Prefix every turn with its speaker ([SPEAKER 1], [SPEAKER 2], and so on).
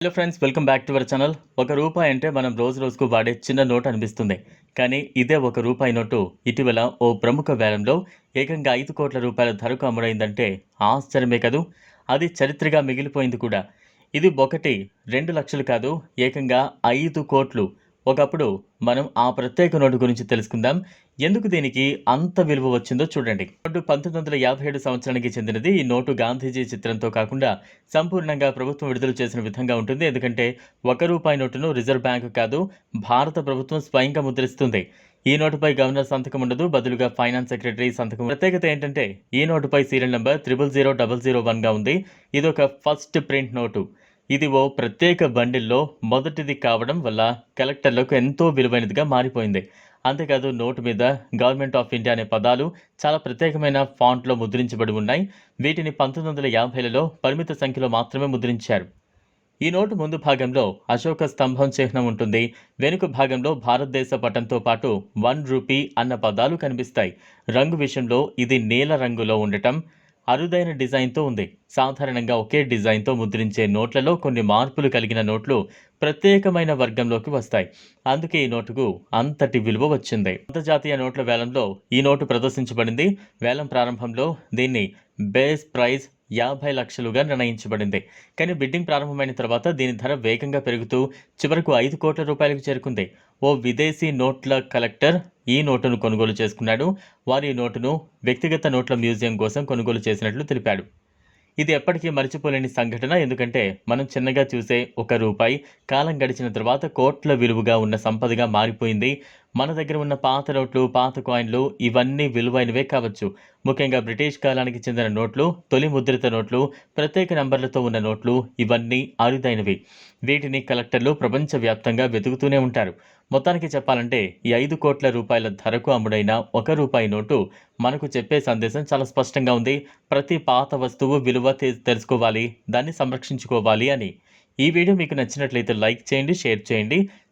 [SPEAKER 1] Hello friends welcome back to our channel ఒక రూపాయి అంటే మనం రోజు రోజుకు వాడే చిన్న నోట్ అనిపిస్తుంది. కానీ ఇదే ఒక రూపాయి నోటు ఇటీవల ఓ ప్రముఖ వేలంలో ఏకంగా ఐదు కోట్ల రూపాయల ధరకు అమ్ముడైందంటే ఆశ్చర్యమే కదూ? అది చరిత్రగా మిగిలిపోయింది కూడా. ఇది ఒకటి రెండు లక్షలు కాదు ఏకంగా ఐదు కోట్లు ఒకప్పుడు మనం ఆ ప్రత్యేక నోటు గురించి తెలుసుకుందాం. ఎందుకు దీనికి అంత విలువ వచ్చిందో చూడండి. నోటు పంతొమ్మిది వందల యాభై ఏడు సంవత్సరానికి చెందినది ఈ నోటు గాంధీజీ చిత్రంతో కాకుండా సంపూర్ణంగా ప్రభుత్వం విడుదల చేసిన విధంగా ఉంటుంది. ఎందుకంటే ఒక రూపాయి నోటును రిజర్వ్ బ్యాంకు కాదు భారత ప్రభుత్వం స్వయంగా ముద్రిస్తుంది. ఈ నోటుపై గవర్నర్ సంతకం ఉండదు. బదులుగా ఫైనాన్స్ సెక్రటరీ సంతకం ప్రత్యేకత ఏంటంటే ఈ నోటుపై serial number triple zero double zero వన్గా ఉంది. ఇది ఒక ఫస్ట్ ప్రింట్ నోటు. ఇది ఓ ప్రత్యేక బండిల్లో మొదటిది కావడం వల్ల కలెక్టర్లకు ఎంతో విలువైనదిగా మారిపోయింది. అంతేకాదు నోటు మీద గవర్నమెంట్ ఆఫ్ ఇండియా అనే పదాలు చాలా ప్రత్యేకమైన ఫాంట్లో ముద్రించబడి ఉన్నాయి. వీటిని పంతొమ్మిది వందల యాభైలలో పరిమిత సంఖ్యలో మాత్రమే ముద్రించారు. ఈ నోటు ముందు భాగంలో అశోక స్తంభం చిహ్నం ఉంటుంది. వెనుక భాగంలో భారతదేశ పటంతో పాటు వన్ రూపీ అన్న పదాలు కనిపిస్తాయి. రంగు విషయంలో ఇది నీల రంగులో ఉండటం అరుదైన డిజైన్తో ఉంది. సాధారణంగా ఒకే డిజైన్తో ముద్రించే నోట్లలో కొన్ని మార్పులు కలిగిన నోట్లు ప్రత్యేకమైన వర్గంలోకి వస్తాయి. అందుకే ఈ నోటుకు అంతటి విలువ వచ్చింది. అంతర్జాతీయ నోట్ల వేలంలో ఈ నోటు ప్రదర్శించబడింది. వేలం ప్రారంభంలో దీన్ని బేస్ ప్రైజ్ యాభై లక్షలుగా నిర్ణయించబడింది. కానీ బిడ్డింగ్ ప్రారంభమైన తర్వాత దీని ధర వేగంగా పెరుగుతూ చివరకు ఐదు కోట్ల రూపాయలకు చేరుకుంది. ఓ విదేశీ నోట్ల కలెక్టర్ ఈ నోటును కొనుగోలు చేసుకున్నాడు. వారు ఈ నోటును వ్యక్తిగత నోట్ల మ్యూజియం కోసం కొనుగోలు చేసినట్లు తెలిపాడు. ఇది ఎప్పటికీ మర్చిపోలేని సంఘటన. ఎందుకంటే మనం చిన్నగా చూసే ఒక రూపాయి కాలం గడిచిన తర్వాత కోట్ల విలువగా ఉన్న సంపదగా మారిపోయింది. మన దగ్గర ఉన్న పాత నోట్లు పాత కాయిన్లు ఇవన్నీ విలువైనవే కావచ్చు. ముఖ్యంగా బ్రిటిష్ కాలానికి చెందిన నోట్లు తొలి ముద్రిత నోట్లు ప్రత్యేక నంబర్లతో ఉన్న నోట్లు ఇవన్నీ అరుదైనవి. వీటిని కలెక్టర్లు ప్రపంచవ్యాప్తంగా వెతుకుతూనే ఉంటారు. మొత్తానికి చెప్పాలంటే ఈ ఐదు కోట్ల రూపాయల ధరకు అమ్ముడైన ఒక రూపాయి నోటు మనకు చెప్పే సందేశం చాలా స్పష్టంగా ఉంది. ప్రతి పాత వస్తువు విలువ తె- తెలుసుకోవాలి దాన్ని సంరక్షించుకోవాలి అని. ఈ వీడియో మీకు నచ్చినట్లయితే లైక్ చేయండి షేర్ చేయండి.